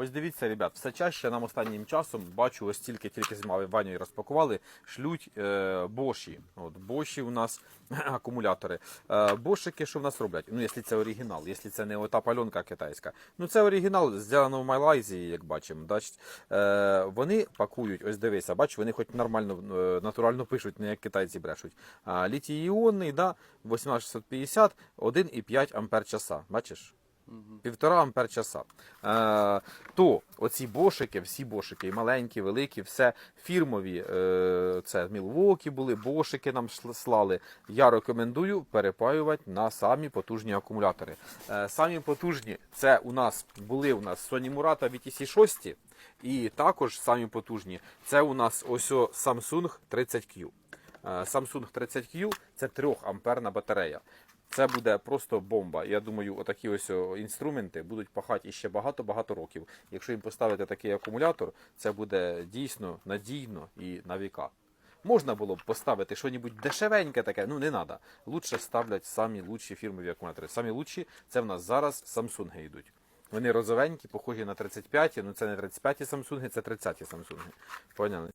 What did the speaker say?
Ось дивіться, ребят, все чаще нам останнім часом бачу, ось тільки тільки з Маві- Ваню і розпакували, шлють е, боші. От боші у нас акумулятори. Е, бошики, що в нас роблять? Ну, якщо це оригінал, якщо це не ота пальонка китайська. Ну це оригінал, зроблено в Малайзії, як бачимо. Значить, е, вони пакують, ось дивися, бач, вони хоч нормально, е, натурально пишуть, не як китайці брешуть. А, літій іонний, да, 18650, 1,5 ампер часа. Бачиш? Півтора ампер часа. Е, то оці бошики, всі бошики, і маленькі, великі, все фірмові. Е, це Мілвокі були, бошики нам слали. Я рекомендую перепаювати на самі потужні акумулятори. Е, самі потужні це у нас були у нас Sony Murata VTC 6 і також самі потужні це у нас ось Samsung 30Q. Е, Samsung 30Q це 3 амперна батарея. Це буде просто бомба. Я думаю, отакі ось інструменти будуть пахати іще багато-багато років. Якщо їм поставити такий акумулятор, це буде дійсно надійно і на віка. Можна було б поставити щось дешевеньке таке, ну не треба. Лучше ставлять самі лучші фірмові акумулятори. Самі лучші це в нас зараз Samsung йдуть. Вони розовенькі, похожі на 35, ну це не 35 Samsung, це 30 Samsung. Поняли?